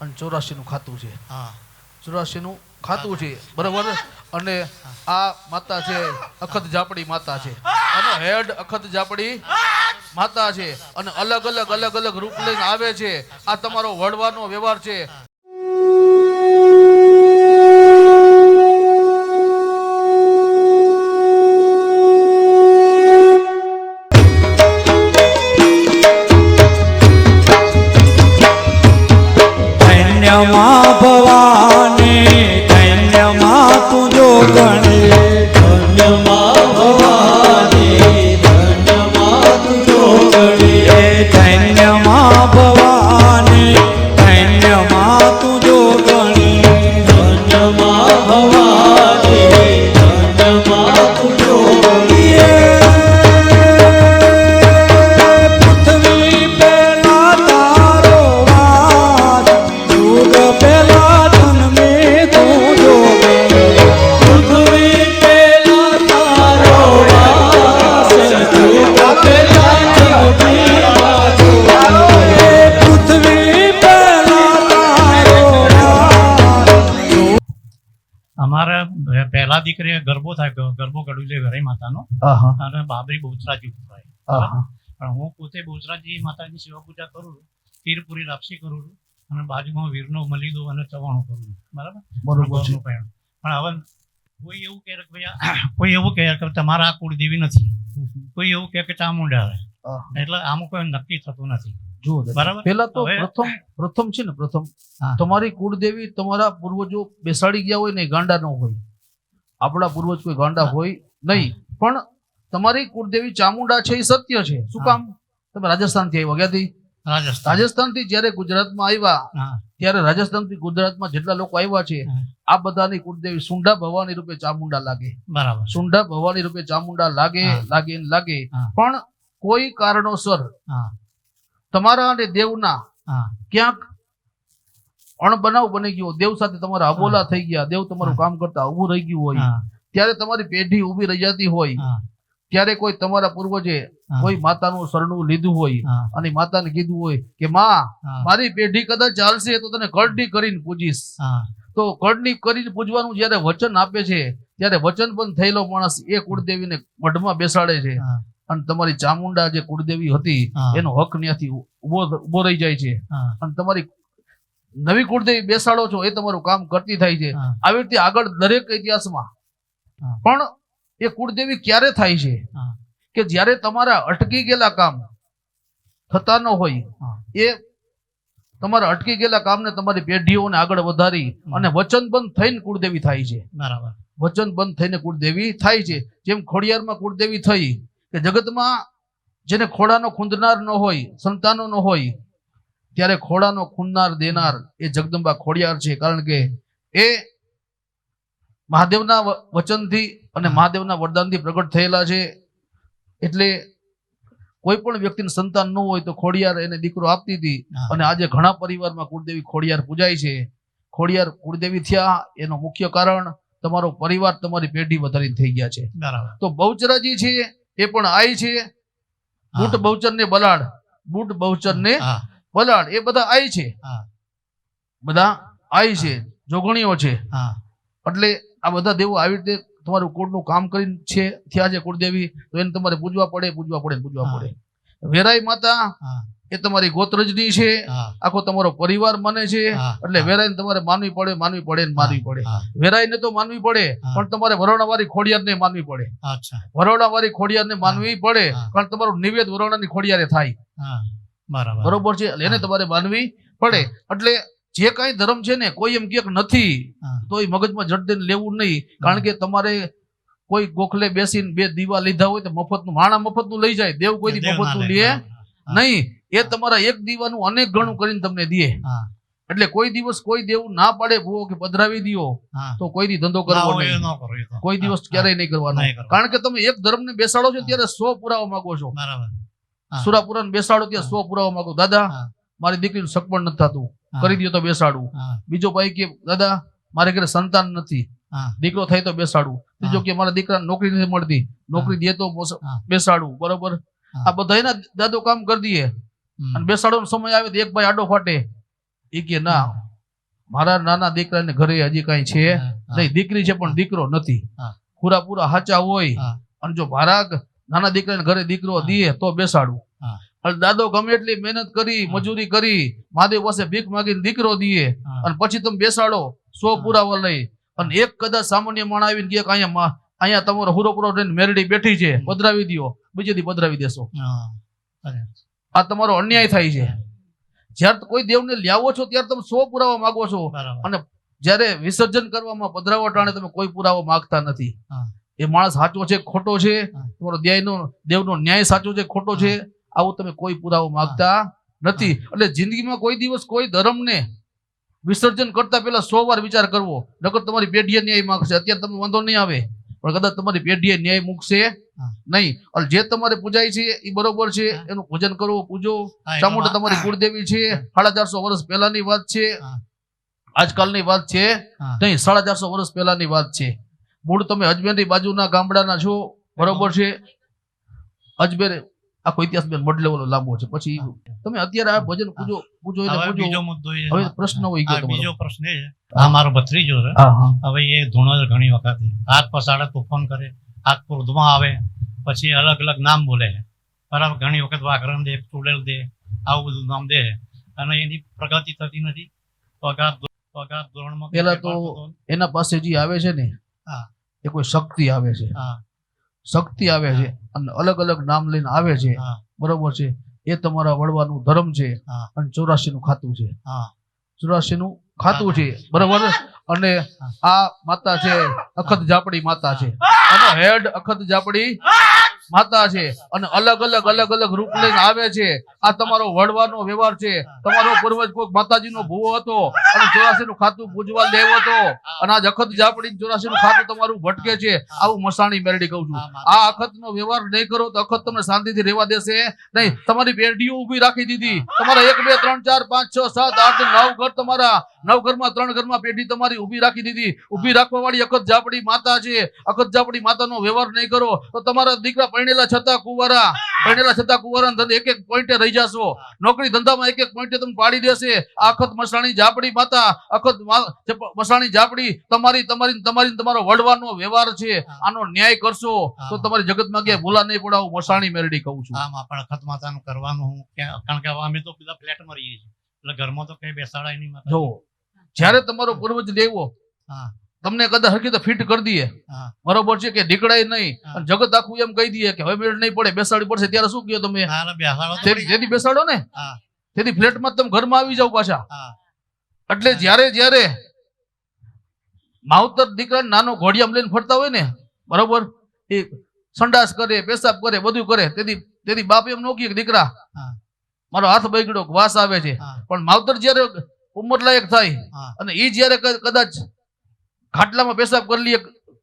અને ચોરાશી નું ખાતું છે. હા. ચોરાશી નું ખાતું છે બરાબર? અને આ માતા છે અખત જાપડી માતા છે. અને હેડ અખત જાપડી માતા છે. અને અલગ અલગ અલગ અલગ રૂપ લઈને આવે છે. આ તમારો વડવાનો વ્યવહાર છે. É minha mãe પહેલા દીકરી ગરબો થાય ગરબો ગળું છે ઘરે માતાનો. અને બાબરી બહુચરાજી ઉભરાય પણ હું પોતે બહુચરાજી માતાની સેવા પૂજા કરું છું તીરપુરી રાપસી કરું છું અને બાજુમાં વીરનો મલીદો અને ચવાણું કરું છું. બરાબર. પણ હવે કોઈ એવું કહે કે ભાઈ કોઈ એવું કહે કે તમારા આ કુળદેવી નથી. કોઈ એવું કહે કે ચામુંડા છે. એટલે આમાં કોઈ નક્કી થતું નથી. જુઓ બરાબર. પહેલા તો પ્રથમ પ્રથમ છે ને પ્રથમ. તમારી કુળદેવી તમારા પૂર્વજો બેસાડી ગયા હોય ને ગાંડા ન હોય. આપણા પૂર્વજ કોઈ ગાંડા હોય નહીં. પણ તમારી કુળદેવી ચામુંડા છે એ સત્ય છે. શું કામ? તમે રાજસ્થાનથી આવ્યા ક્યાંથી? રાજસ્થાન. રાજસ્થાનથી જયારે ગુજરાતમાં આવ્યા ત્યારે રાજસ્થાનથી ગુજરાતમાં જેટલા લોકો આવ્યા છે આ બધાની કુળદેવી સુંડા ભવાની રૂપે ચામુંડા લાગે. બરાબર. સુંડા ભવાની રૂપે ચામુંડા લાગે લાગે લાગે. પણ કોઈ કારણોસર તમારા અને દેવના ક્યાંક અણબનાવ બની ગયો. દેવ સાથે તમારા અબોલા થઈ ગયા. દેવ તમારું કામ કરતા ઊભું રહી ગયું હોય. ત્યારે તમારી પેઢી ઊભી રહી જતી હોય. ત્યારે કોઈ તમારા પૂર્વજે કોઈ માતાનું શરણું લીધું હોય અને માતાને કીધું હોય કે માં મારી પેઢી કદાચ ચાલશે તો તને કરડી કરીને પૂજીશ. તો કરડી કરીને પૂજવાનું જ્યારે વચન આપે છે ત્યારે વચન પણ થયેલો માણસ એ કુળદેવીને મઢમાં બેસાડે છે. અને તમારી ચામુંડા જે કુળદેવી હતી એનો હક ત્યાંથી ઊભો ઊભો રહી જાય છે. અને તમારી નવી કુળદેવી બેસાડો છો એ તમારું કામ કરતી થાય છે. આવી રીતે આગળ દરેક ઇતિહાસમાં. પણ એ કુળદેવી ક્યારે થાય છે? કે જ્યારે તમારા અટકી ગયેલા કામ થતા ન હોય. એ તમારા અટકી ગયેલા કામને તમારી પેઢીઓને આગળ વધારી. અને વચનબંધ થઈને કુળદેવી થાય છે. બરાબર. વચનબંધ થઈને કુળદેવી થાય છે. જેમ ખોડિયારમાં કુળદેવી થઈ કે જગતમાં જેને ખોડાનો ખૂંદનાર ન હોય સંતાનો ન હોય ત્યારે ખોડાનો ખૂનનાર દેનાર એ જગદંબા ખોડિયાર છે કારણ કે એ મહાદેવના વચનથી અને મહાદેવના વરદાનથી પ્રગટ થયેલા છે. એટલે કોઈ પણ વ્યક્તિને સંતાન ન હોય તો ખોડિયાર એને દીકરો આપતી હતી અને આજે ઘણા પરિવારમાં કુળદેવી ખોડિયાર પૂજાય છે. ખોડિયાર કુળદેવી થયા એનું મુખ્ય કારણ તમારો પરિવાર તમારી પેઢી વધારી થઈ ગયા છે. તો બહુચરાજી છે એ પણ આય છે. બુટ બહુચર ને બલાડ બુટ બહુચર ને બલાડ એ બધા આય છે. બધા આય છે જોગણીઓ છે. એટલે આ બધા દેવો આવી રીતે તમારું કુળનું કામ કરીને છે થયા છે કુળદેવી તો એને તમારે પૂજવા પડે પૂજવા પડે પૂજવા પડે. વેરાઈ માતા એ તમારી ગોત્રજની છે. આખો તમારો પરિવાર મને છે. એટલે વેરાઈને તમારે માનવી પડે માનવી પડે ને માનવી પડે. વેરાય વેરાઈને તો માનવી પડે પણ તમારે વરોણાવાળી ખોડિયારને માનવી પડે. અચ્છા. વરોણાવાળી ખોડિયારને માનવી પડે પણ કારણ તમારું નિવેદ વરોણાની ખોડિયારે થાય. બરાબર. છે? એને તમારે માનવી પડે. એટલે જે કઈ ધર્મ છે ને કોઈ એમ કે નથી તો એ મગજમાં જડ લેવું નહીં. કારણ કે તમારે કોઈ ગોખલે બેસીને બે દીવા લીધા હોય તો મફતનું માણા મફતનું લઈ જાય. દેવ કોઈ ના મફતનું લે. નહીં. એ તમારા એક દીવાનું અનેક ગણું કરીને તમને દે. એટલે કોઈ દિવસ કોઈ દેવું ના પાડે ભૂવો કે પધરાવી દો તો કોઈ દી ધંધો ના કરવો નહીં. ન. કોઈ દિવસ ક્યારેય નહીં કરવાનો. કારણ કે તમે એક ધર્મને બેસાડો છો ત્યારે સો પુરાવા માંગો છો. બરાબર. હા. સુરાપુરાને બેસાડો ત્યાં સો પુરાવા માંગો. દાદા મારી દીકરીનું સગપણ નથી થતું. કરી દો તો બેસાડું. બીજો ભાઈ કે દાદા મારે ઘરે સંતાન નથી. દીકરો થાય તો બેસાડું. ત્રીજો કે મારા દીકરા નોકરી નથી મળતી. નોકરી દે તો બેસાડું. બરોબર? આ બધા એના દાદો કામ કરી દઈએ. અને બેસાડવાનો સમય આવે તો એક ભાઈ આડો ફાટે. એ કે ના મારા નાના દીકરાને ઘરે હજી કઈ છે. નહીં દીકરી છે પણ દીકરો નથી. પૂરા પૂરા હાચા હોય. અને જો મારા નાના દીકરાને ઘરે દીકરો દે તો બેસાડવું. અને દાદો ગમે એટલી મહેનત કરી મજૂરી કરી મહાદેવ પાસે ભીખ માગીને દીકરો દીએ અને પછી તમે બેસાડો સો. પુરાવા લઈ. અને એક કદાચ સામાન્ય માણ આવીને કે અહીંયા અહીંયા તમારો હુરો પૂરો રહીને મેરડી બેઠી છે પધરાવી દો બીજે દી પધરાવી દેશો. આ તમારો અન્યાય થાય છે. જ્યારે કોઈ દેવને લ્યાવો છો ત્યારે તમે સો પુરાવા માગો છો. અને જ્યારે વિસર્જન કરવામાં પધરાવો ટાણે તમે કોઈ પુરાવો માગતા નથી. એ માણસ સાચો છે ખોટો છે? તમારો ન્યાયનો દેવનો ન્યાય સાચો છે ખોટો છે? આવું તમે કોઈ પુરાવો માંગતા નથી. એટલે જિંદગીમાં કોઈ દિવસ કોઈ ધર્મને વિસર્જન કરતા પહેલા સો વાર વિચાર કરવો. નકર તમારી પેઢીએ ન્યાય માંગશે. અત્યારે તમને વાંધો નહીં આવે. પણ કદાચ તમારી પેઢીએ ન્યાય મૂકશે નહીં. અને જે તમારે પૂજાય છે એ બરોબર છે. એનું પૂજન કરવું પૂજો. શા વાત- તમારી કુળદેવી છે? સાડા ચારસો વર્ષ પહેલાની વાત છે. આજકાલની વાત છે. નહીં સાડા ચારસો વર્ષ પહેલાની વાત છે. મૂળ તમે અજમેરની બાજુના ગામડાના છો બરોબર છે? અજમેર આખો ઇતિહાસ બેન મોડ ઓલો લાંબો છે. પછી તમે અત્યારે આ ભજન પૂજો પૂજો એટલે બીજો મુદ્દો એ હવે પ્રશ્ન હોય ગયો તમારો. બીજો પ્રશ્ન એ છે. આ મારો ભત્રીજો છે. હવે એ ધૂણો ઘણી વખત હાથ પસાડે તોફાન કરે હાથ ક્રોધમાં આવે પછી અલગ અલગ નામ બોલે બરાબર ઘણી વખત વાઘરણ દે ટુડેલ દે આવું બધું નામ દે અને એની પ્રગતિ થતી નથી. પગાર પગાર ધોરણમાં પેલા તો- એના પાસે જે આવે છે ને હા. એ કોઈ શક્તિ આવે છે. શક્તિ આવે છે અને અલગ અલગ નામ લઈને આવે છે. બરોબર છે. એ તમારા વડવાનું ધર્મ છે અને ચોરાશી નું ખાતું છે. ચોરાસી ચોરાશી નું ખાતું છે. બરોબર? અને આ માતા છે અખત જાપડી માતા છે. અને હેડ અખત જાપડી માતા છે અને અલગ અલગ અલગ અલગ રૂપ લઈને આવે છે. આ તમારો વડવાનો વ્યવહાર છે. તમારો પૂર્વજ કોઈ માતાજીનો ભૂવો હતો અને ચોરાસી નું ખાતું પૂજવા લેવો હતો. અને આ અખત જાપડી ચોરાસી નું ખાતું તમારું ભટકે છે. આવું મસાણી મેરડી કહું છું. આ અખત નો વ્યવહાર નહીં કરો તો અખત તમને શાંતિથી રહેવા દેશે નહીં. તમારી પેઢીઓ ઊભી રાખી દીધી. તમારા એક બે ત્રણ ચાર પાંચ છ સાત આઠ નવ ઘર તમારા નવ ઘરમાં ત્રણ ઘરમાં પેઢી તમારી ઊભી રાખી દીધી. ઊભી રાખવા વાળી અખત જાપડી માતા છે. અખત જાપડી માતાનો વ્યવહાર નહીં કરો તો તમારા દીકરા પરણેલા છતાં કુંવારા પરણેલા છતાં કુંવારા એક એક પોઈન્ટે રહી જશો. નોકરી ધંધામાં એક એક પોઈન્ટે તમે પાડી દેશે. આ અખત મસાણી જાપડી માતા અખત મસાણી જાપડી તમારી તમારી તમારી તમારો વડવાનો વ્યવહાર છે. આનો ન્યાય કરશો તો. તમારી જગતમાં ક્યાંય ભૂલા નહીં પડાવ. મસાણી મેરડી કહું છું. આમાં પણ અખત માતાનું કરવાનું હું કારણ કે અમે તો બધા ફ્લેટમાં રહીએ છીએ. એટલે ઘરમાં તો કઈ બેસાડાય નહીં જો જ્યારે તમારો પૂર્વજ દેવો તમને કદાચ હરકી તો ફિટ કરી દઈએ. બરોબર છે કે નીકળાય નહીં. જગત આખું એમ કહી દઈએ કે હવે મેળ નહીં પડે બેસાડવી પડશે ત્યારે શું કહો તમે? ના, બેસાડો ને. તેથી ફ્લેટમાં તમે ઘરમાં આવી જાવ પાછા. એટલે જ્યારે જ્યારે માવતર દીકરા નાનો ઘોડિયામ લઈને ફરતા હોય ને બરોબર? એ સંડાસ કરે પેશાબ કરે બધું કરે. તેથી તેથી બાપ એમ નો કે દીકરા મારો હાથ બગડ્યો વાસ આવે છે. પણ માવતર જ્યારે ઉંમર લાયક થાય અને એ જ્યારે કદાચ ખાટલામાં પેશાબ કરી લઈએ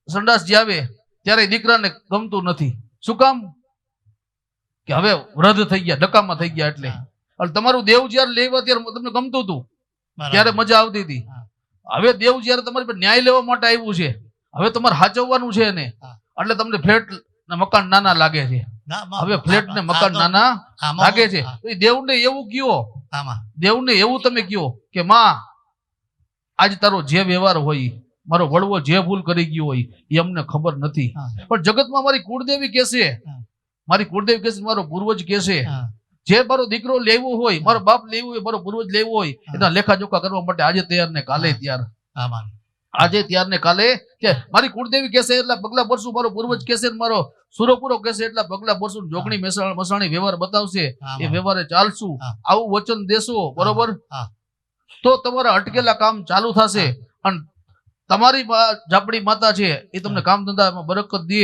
સંડાસ જે આવે ત્યારે દીકરાને ગમતું નથી. શું કામ? કે હવે વૃદ્ધ થઈ ગયા ડકામાં થઈ ગયા એટલે. અને તમારું દેવ જયારે લેવા ત્યારે તમને ગમતું હતું. ત્યારે મજા આવતી હતી. હવે દેવ જ્યારે તમારી ન્યાય લેવા માટે આવ્યું છે હવે તમારે હાચવવાનું છે એને. એટલે તમને ફ્લેટ ને મકાન નાના લાગે છે. હવે ફ્લેટ ને મકાન નાના લાગે છે. દેવ દેવને એવું કયો આમાં. દેવને એવું તમે કયો કે માં આજ તારો જે વ્યવહાર હોય મારો વડવો જે ભૂલ કરી ગયો હોય એ અમને ખબર નથી. પણ જગતમાં મારી કુળદેવી કેસે મારી કુળદેવી કેસે મારો પૂર્વજ કેસે જે મારો દીકરો લેવો હોય મારો બાપ લેવો હોય મારો પૂર્વજ લેવો હોય એના લેખા જોખા કરવા માટે આજે તૈયાર ને કાલે. તૈયાર. આજે ત્યાર ને કાલે કે મારી કુળદેવી કેસે એટલા પગલા ભરશું મારો પૂર્વજ કેસે મારો સુરોપુરો કહેશે એટલા પગલા ભરશું. જોગણી મસાણી વ્યવહાર બતાવશે. એ વ્યવહારે ચાલશું. આવું વચન દેશો બરોબર? તો તમારા અટકેલા કામ ચાલુ થશે. અને તમારી જાપડી માતા છે એ તમને કામ ધંધામાં બરકત દે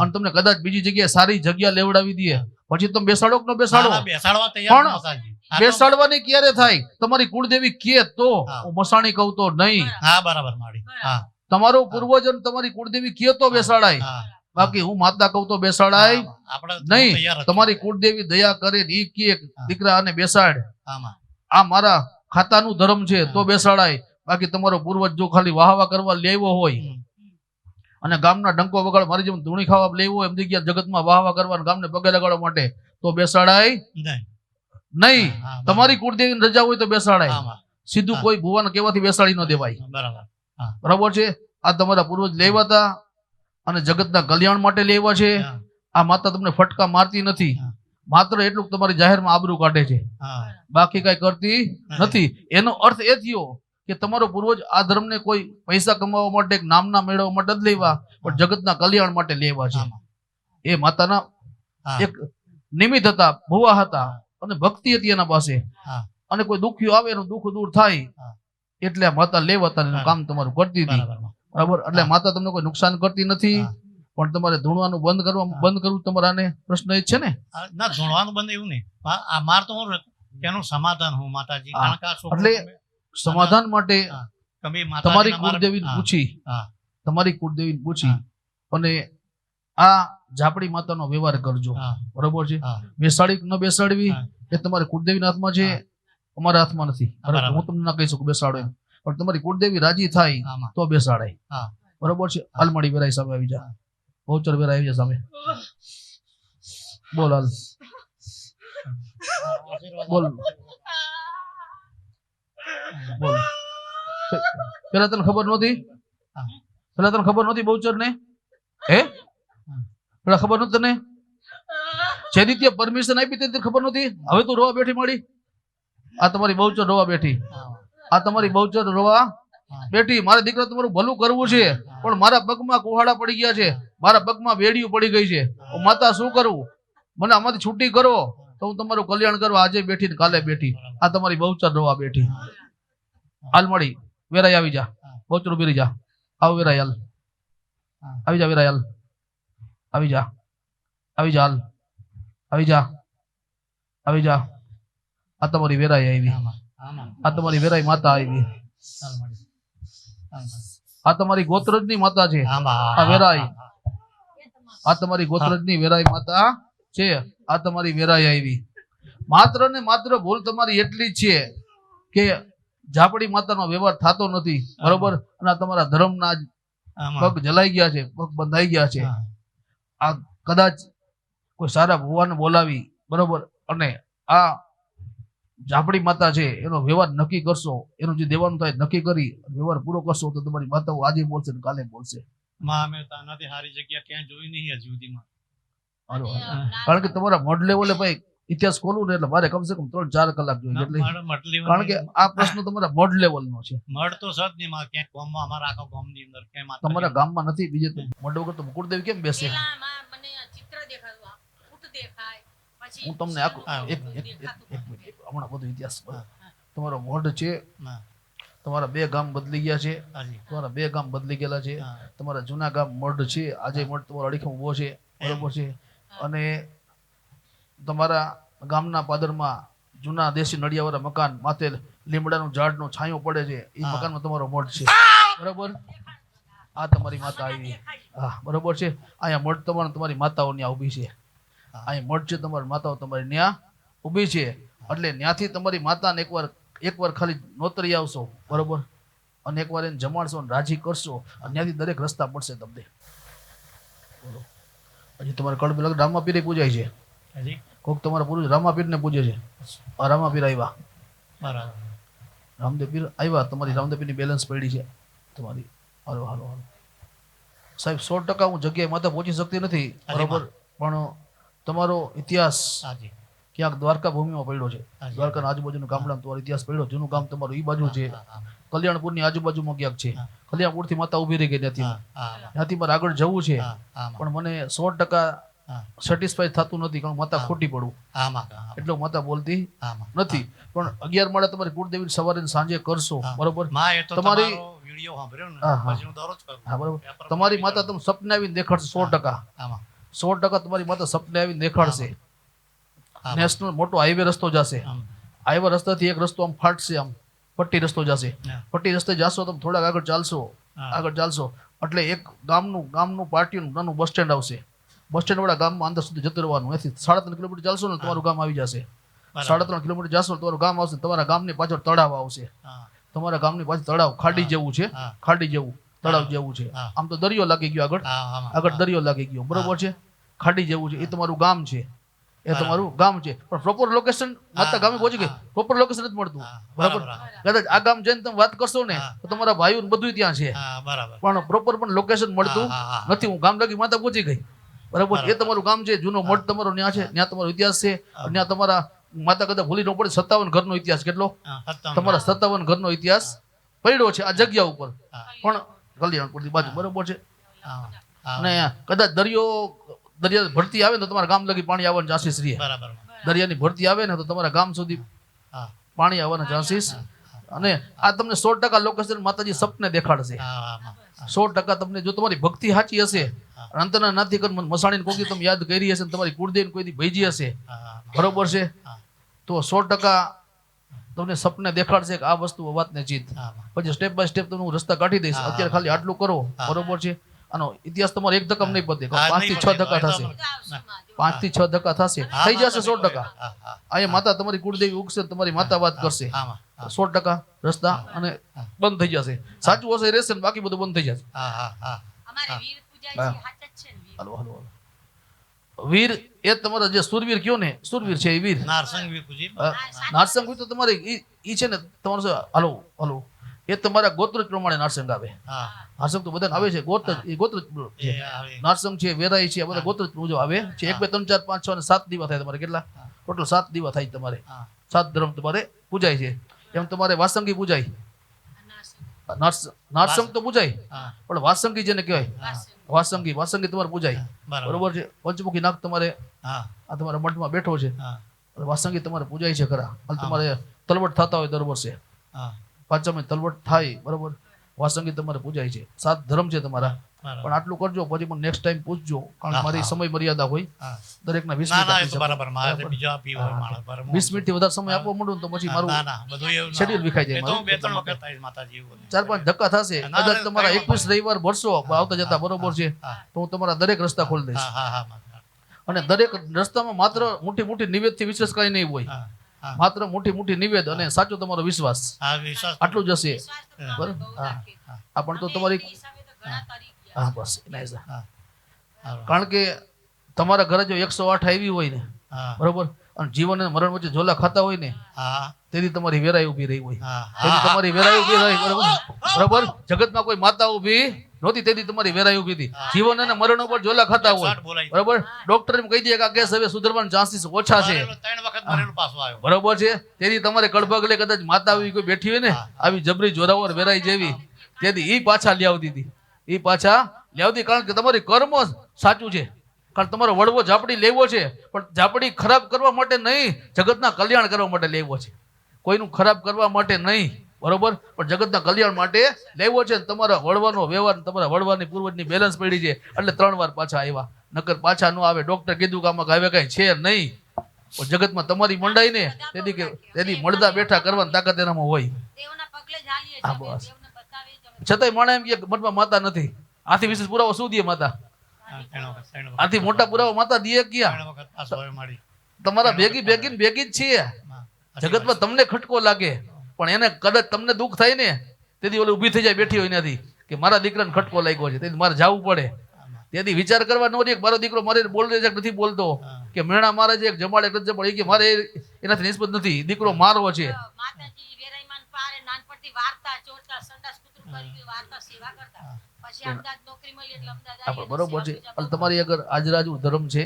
અને તમને કદાચ બીજી જગ્યાએ સારી જગ્યા લેવડાવી દે. પછી તમે બેસાડો કે ન બેસાડો? પણ બેસાડવાની ક્યારે થાય? તમારી કુળદેવી કે તો હું. મસાણી કહું તો નહીં. હા બરાબર મારી તમારો પૂર્વજન તમારી કુળદેવી કે તો બેસાડાય. બાકી હું માતા કહું તો બેસાડાય. નહીં. તમારી કુળદેવી દયા કરે ઈ કે દીકરા અને બેસાડ. આ મારા ખાતાનું ધર્મ છે તો બેસાડાય. બાકી તમારો પૂર્વજ જો ખાલી વાહવા કરવા લેવો હોય. અને ગામના ડંકો વગાડ મારી જેમ ધૂણી ખાવા લેવો હોય એમ જગ્યા જગતમાં વાહવા કરવા ગામને પગે લગાડવા માટે તો બેસાડાય. નહીં. તમારી કુળદેવી રજા હોય તો બેસાડાય. સીધું કોઈ ભુવાને કહેવાથી બેસાડી ન દેવાય. બરાબર. બરાબર છે? આ તમારા પૂર્વજ લેવા હતા અને જગતના કલ્યાણ માટે લેવા છે. આ માતા તમને ફટકા મારતી નથી. માત્ર એટલું તમારી જાહેરમાં આબરૂ કાઢે છે. બાકી કઈ કરતી નથી. એનો અર્થ એ થયો કે તમારો પૂર્વજ આ ધર્મને કોઈ પૈસા કમાવા માટે નામના મેળવવા માટે જ લેવા પણ જગતના કલ્યાણ માટે લેવા છે. એ માતાના એક નિમિત્ત હતા ભુવા હતા અને ભક્તિ હતી એના પાસે. અને કોઈ દુખ્યું આવે એનું દુઃખ દૂર થાય એટલે આ માતા લેવા હતા કામ તમારું કરતી હતી. બરાબર? એટલે માતા તમને કોઈ નુકસાન કરતી નથી પણ તમારે ધૂણવાનું બંધ કરવા બંધ કરવું તમારાને પ્રશ્ન એ છે ને? ના ધૂણવાનું બંધ એવું નહીં. આ માર તો હું એનું સમાધાન હું માતાજી. કારણ કે એટલે સમાધાન માટે તમે તમારી કુળદેવીને પૂછી. તમારી કુળદેવીને પૂછી અને આ ઝાપડી માતાનો વ્યવહાર કરજો. બરોબર છે? બેસાડી ન બેસાડવી. એ તમારે કુળદેવીના હાથમાં છે. અમારા હાથમાં નથી. હું તમને ના કહી શકું બેસાડો એમ. પણ તમારી કુળદેવી રાજી થાય તો બેસાડાય બરોબર છે? અલમડી વેરાય સામે આવી જા. બહુચર વેરાય આવી જા સામે. બોલ હાલ. બોલ. બોલ. પેલા તને ખબર નહોતી. પેલા તને ખબર નહોતી બહુચર ને હે. પેલા ખબર નહોતી તને? જે રીતે પરમિશન આપી તે ખબર નહોતી? હવે તું રોવા બેઠી મળી આ તમારી બહુચર રોવા બેઠી. આ તમારી બહુચર રોવા. બેટી, મારા દીકરા તમારું ભલું કરવું છે, પણ મારા પગમાં કુહાડા પડી ગયા છે, મારા પગમાં વેડિયું પડી ગઈ છે. માતા શું કરવું મને આમાંથી છૂટી કરો, તો હું તમારું કલ્યાણ કરવા આજે બેઠી ને કાલે બેઠી. આ તમારી બહુચર રોવા બેઠી હાલ મળી વેરાય આવી જા. બહુચર ઊભી જા. આવ વેરાય હાલ. આવી જા વેરાય હાલ. આવી જા. આવી જા હાલ. આવી જા. આવી જા. આ તમારી વેરાઈ આવી. આ તમારી વેરાઈ માતા આવી. આ તમારી ગોત્રજની માતા છે. આ વેરાઈ. આ તમારી ગોત્રજની વેરાઈ માતા છે. આ તમારી વેરાઈ આવી. માત્ર ને માત્ર ભૂલ તમારી એટલી છે કે ઝાપડી માતાનો વ્યવહાર થતો નથી. બરોબર? અને તમારા ધર્મના પગ જલાઈ ગયા છે પગ બંધાઈ ગયા છે. આ કદાચ કોઈ સારા ભગવાન બોલાવી. બરોબર? અને આ ઝાપડી માતા છે એનો વ્યવહાર નક્કી કરશો એનું જે દેવાનું થાય નક્કી કરી વ્યવહાર પૂરો કરશો તો તમારી માતાઓ આજે બોલશે ને કાલે બોલશે. માં અમે તો સારી જગ્યા ક્યાંય જોઈ નહીં હજી સુધીમાં. હાલો, હાલો. કારણ કે તમારા મોડ લેવલે ભાઈ ઇતિહાસ ખોલવું ને એટલે મારે કમસે કમ ત્રણ ચાર કલાક જોઈએ એટલે કારણ કે આ પ્રશ્ન તમારા મોડ લેવલ નો છે. મળ તો સત નહીં માં ક્યાંક ગામમાં અમારા આખા ગામની અંદર ક્યાંય માતા તમારા ગામમાં નથી બીજે તો મઢ વગર તો કુળદેવી કેમ બેસે પેલામાં મને ચિત્ર દેખાતું આ ઊંટ દેખાય પછી હું તમને આખું એક મિનિટ હમણાં બધો ઇતિહાસ તમારો મઢ છે તમારા બે ગામ બદલી ગયા છે તમારા બે ગામ બદલી ગયેલા છે તમારા જૂના ગામ મઢ છે આજે મઢ તમારો અડીખમ ઊભો છે બરોબર છે. અને તમારા ગામના પાદરમાં જૂના દેશી નડિયાવાળા મકાન માથે લીમડાનું ઝાડનો છાંયો પડે છે એ. મકાનમાં તમારો મઢ છે. બરોબર? આ તમારી માતા આવી. હા બરોબર છે. અહીંયા મઢ તમારે તમારી માતાઓની આ ઊભી છે. હા. મઠ છે તમારી માતાઓ તમારી ત્યાં ઊભી છે. એટલે ત્યાંથી તમારી માતાને એકવાર એકવાર ખાલી નોતરી આવશો. બરોબર? અને એકવાર એને જમાડશો અને રાજી કરશો. અને ત્યાંથી દરેક રસ્તા પડશે તમને. હજી તમારે કડબી લગ રામાપીરે પૂજાય છે. કોક તમારા પુરુષ રામાપીરને પૂજે છે. આ રામાપીર આવ્યા બરાબર રામદેવ પીર આવ્યા તમારી રામદેવ પીરની બેલેન્સ પડી છે. તમારી. હાલો હાલો હાલો. સાહેબ સો ટકા હું જગ્યાએ માતા પહોંચી શકતી નથી. બરોબર? પણ તમારો ઇતિહાસ ક્યાંક દ્વારકા ભૂમિમાં પડ્યો છે. દ્વારકાના આજુબાજુનું ગામડામાં તમારો ઇતિહાસ પડ્યો જૂનું ગામ તમારું એ બાજુ છે. કલ્યાણપુરની આજુબાજુમાં ક્યાંક છે. કલ્યાણપુરથી માતા ઊભી રહી ગઈ ત્યાંથી. ત્યાંથી મારે આગળ જવું છે. પણ મને સો ટકા સેટિસ્ફાઈ થતું નથી કારણ માતા ખોટી પડું. આમાં, માતા બોલતી નથી. પણ અગિયાર માળે તમારી કુળદેવી સવારે સાંજે કરશો બરોબર? તમારી- તમારો માતા તમે સપને આવીને દેખાડશે સો ટકા. આમાં, સો ટકા તમારી માતા સપને આવીને દેખાડશે. નેશનલ મોટો હાઈવે રસ્તો જશે. હાઈવે રસ્તાથી એક રસ્તો આમ ફાટશે આમ. પટ્ટી રસ્તો જશે. પટ્ટી રસ્તે જાશો તમે થોડાક આગળ ચાલશો. આગળ ચાલશો. એટલે એક ગામનું ગામનું પાર્ટીનું નાનું બસ સ્ટેન્ડ આવશે. બસ સ્ટેન્ડ વાળા ગામમાં અંદર સુધી જતું રહેવાનું એથી સાડા ત્રણ કિલોમીટર ચાલશો ને તમારું ગામ આવી જશે. સાડા ત્રણ કિલોમીટર જશો તમારું ગામ આવશે તમારા ગામની પાછળ તળાવ આવશે. તમારા ગામની પાછળ તળાવ ખાડી જેવું છે. ખાડી જેવું તળાવ જેવું છે. આમ તો દરિયો લાગી ગયો આગળ. આગળ દરિયો લાગી ગયો. બરોબર છે? ખાડી જેવું છે. એ તમારું ગામ છે. એ તમારું ગામ છે. પણ પ્રોપર લોકેશન માતા ગામે પહોંચી ગઈ. પ્રોપર લોકેશન જ મળતું. બરાબર. કદાચ આ ગામ જઈને તમે વાત કરશો ને તો તમારા ભાઈઓ બધું ત્યાં છે. પણ પ્રોપર પણ લોકેશન મળતું. નથી. હું ગામ લગી માતા પહોંચી ગઈ. બરાબર? એ તમારું ગામ છે. જૂનો મઠ તમારો ત્યાં છે. ત્યાં તમારો ઇતિહાસ છે. ત્યાં તમારા માતા કદાચ ભૂલી ન પડે સત્તાવન ઘરનો ઇતિહાસ કેટલો. તમારા સત્તાવન ઘરનો ઇતિહાસ પડ્યો છે આ જગ્યા ઉપર. પણ કલ્યાણપુરની બાજુ બરોબર છે. અને કદાચ દરિયો દરિયા ભરતી આવે ને તો તમારા ગામ લગી પાણી આવવાની ચાન્સીસ રહે. બરાબર. દરિયાની ભરતી આવે ને તો તમારા ગામ સુધી પાણી આવવાના ચાન્સીસ અને આ તમને સો ટકા લોકેશન માતાજી સપને દેખાડશે. સો ટકા તમને જો તમારી ભક્તિ સાચી હશે અંતના નાથી કર મસાણીને કોઈ તમે યાદ કરી હશે તમારી કુળદેવ કોઈ દી ભેજી હશે બરોબર છે? તો સો ટકા તમને સપને દેખાડશે કે આ વસ્તુ વાતને જીત. પછી સ્ટેપ બાય સ્ટેપ તમને હું રસ્તા કાઢી દઈશ. અત્યારે ખાલી આટલું કરો બરોબર છે? આનો ઇતિહાસ તમારો એક ધક્કમ નહીં પતે. પાંચથી છ. ધક્કા થશે. પાંચથી છ ધક્કા થશે. થઈ જશે સો ટકા. હા, હા, અહીંયા માતા તમારી કુળદેવી ઉગશે તમારી માતા વાત કરશે. હા, હા, સો ટકા રસ્તા અને બંધ થઈ જશે. સાચું હશે રહેશે ને બાકી બધું બંધ થઈ જશે. હાલો હાલો હાલો. વીર એ તમારા જે સુરવીર કયો ને સુરવીર છે એ વીર. નારસંગ. નારસંગ તો તમારે ઈ છે ને તમારું હાલો હાલો. એ તમારા ગોત્ર પ્રમાણે નારસંગ આવે. હા, નારસંગ તો બધાને આવે છે ગોત્ર ગોત્ર એ છે. આવે. નારસંગ છે વેરાઈ છે બધા ગોત્ર મુજબ આવે. છે એક બે ત્રણ ચાર પાંચ છ અને સાત દીવા થાય તમારે કેટલા? ટોટલ સાત દીવા થાય તમારે. સાત ધર્મ તમારે પૂજાય છે. એમ તમારે વાસંગી પૂજાય. નારસંગ. તો પૂજાય. પણ વાસંગી જેને કહેવાય. વાસંગી. વાસંગી તમારે પૂજાય. બરોબર. છે? પંચમુખી નાગ તમારે આ તમારા મઠમાં બેઠો છે. હા, અને વાસંગી તમારે પૂજાય છે ખરા. તમારે તલવટ થતા હોય દર વર્ષે. હા, પાંચમે તલવટ થાય બરાબર? વાસંગી તમારે પૂજાય છે. સાત ધર્મ છે તમારા. પણ આટલું કરજો પછી પણ નેક્સ્ટ ટાઈમ પૂછજો કારણ કે મારી સમય મર્યાદા હોય. દરેકના વીસ મિનિટ. બરાબર. વીસ મિનિટથી વધારે સમય આપવો માંડું તો પછી મારું schedule વિખાઈ જાય. ચાર પાંચ ધક્કા થશે. કદાચ તમારા એકવીસ રવિવાર ભરશો આવતા જતા બરોબર છે તો હું તમારા દરેક રસ્તા ખોલી દઈશ. અને દરેક રસ્તામાં માત્ર મોટી મોટી નિવેદથી વિશેષ કઈ નહીં હોય. માત્ર મોટી મોટી નિવેદ અને સાચો તમારો વિશ્વાસ. આટલું જ હશે. બરાબર? હા. પણ તો તમારી એની હિસાબે તો ઘણા તરી ગયા. હા બસ. nice. હા, હા, કારણ કે તમારા ઘરે જો એકસો આઠ આવી હોય ને બરોબર? અને જીવન અને મરણ વચ્ચે ઝોલા ખાતા હોય ને હા, તેથી તમારી વેરાઈ ઊભી રહી હોય. તેથી તમારી વેરાઈ ઊભી રહી બરોબર? બરોબર? જગતમાં કોઈ માતા ઊભી નહોતી તેથી તમારી વેરાઈ ઊભી હતી. જીવન અને મરણ ઉપર જોલા ખાતા હોય. બરોબર? ડોક્ટર એમ કહી દે કે આ કેસ હવે સુધરવાના ચાન્સીસ ઓછા છે. બરોબર છે? તેથી તમારે કડભગલે કદાચ માતા આવી કોઈ બેઠી હોય ને આવી જબરી જોરાવર વેરાઈ જેવી તેથી ઈ પાછા લ્યાવતી હતી ઈ પાછા લ્યાવતી કારણ કે તમારી કર્મ સાચું છે. કારણ તમારો વડવો ઝાપડી લેવો છે પણ ઝાપડી ખરાબ કરવા માટે નહીં જગતના કલ્યાણ કરવા માટે લેવો છે. કોઈનું ખરાબ કરવા માટે નહીં બરોબર? પણ જગતના કલ્યાણ માટે લેવો છે ને તમારા વડવાનો વ્યવહાર તમારા વળવાની પૂર્વજની બેલેન્સ પડી છે. એટલે ત્રણ વાર પાછા આવ્યા. નકર પાછા ન આવે. ડોક્ટર કીધું કે આમાં હવે કઈ છે નહીં. પણ જગતમાં તમારી મંડાઈ ને તેથી કે તેથી મળતા બેઠા કરવાની તાકાત એનામાં હોય. હા, બસ. છતાંય માણે એમ કહે કે મઠમાં માતા નથી. આથી વિશેષ પુરાવો શું દે માતા. આથી મોટા પુરાવા માતા દે ક્યાં. તમારા ભેગી ભેગી ને ભેગી જ છીએ. જગતમાં તમને ખટકો લાગે. પણ એને કદાચ તમને દુઃખ થાય ને તેથી ઓલી ઊભી થઈ જાય બેઠી હોય એનાથી કે મારા દીકરાને ખટકો લાગ્યો છે તેથી મારે જવું પડે. તેથી વિચાર કરવા ન રહી કે મારો દીકરો મારે બોલ છે કે નથી બોલતો કે મેણા મારે છે જમાડે કે નથી જમાડે એ કે મારે એનાથી નિસ્બત નથી દીકરો મારવો છે. તો માતાજી વેરાઈમાન પારે નાનપણથી વાર્તા ચોરતા સંડાસ કૂતરું કરી ગયું, વાર્તા સેવા કરતા. પછી અમદાવાદ નોકરી મળી એટલે અમદાવાદ આપણે બરોબર છે. તમારી અગર આજરાજુ ધર્મ છે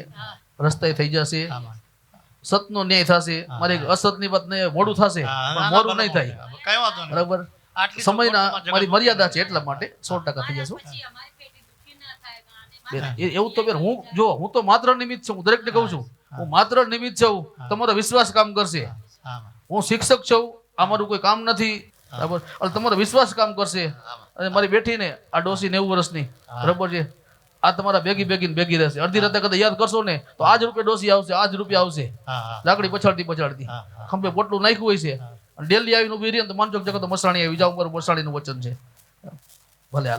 રસ્તે થઈ જશે. સતનો ન્યાય થશે. મારી અસતની વાત નહીં મોડું થશે. પણ મોડું નહીં થાય. બરાબર. કઈ વાંધો નહીં. બરાબર? સમયના મારી મર્યાદા છે એટલા માટે સો ટકા થઈ જશો. પછી અમારી પેટી દુખી ના થાય અને બેન, માતા- એ- એવું તો બેન હું જો હું તો માત્ર નિમિત્ત છું હું દરેકને કહું છું. હું માત્ર નિમિત્ત છું તમારો વિશ્વાસ કામ કરશે. હું શિક્ષક છું આ મારું કોઈ કામ નથી. બરાબર? અને તમારો વિશ્વાસ કામ કરશે. અને મારી બેઠીને આ ડોસી નેવું વર્ષની. બરાબર છે? આ તમારા ભેગી ભેગી ને ભેગી રહેશે. અડધી રાતે કદાચ યાદ કરશો ને તો આજ રૂપિયા ડોસી આવશે આજ રૂપિયા આવશે. લાકડી પછાડતી પછાડતી. ખંભે પોટલું નાખ્યું હોય છે. ડેલી આવીને ઊભી રહી ને તો માનજો જગત મસાણી આવી. જાવ મારું મસાણીનું વચન છે. ભલે.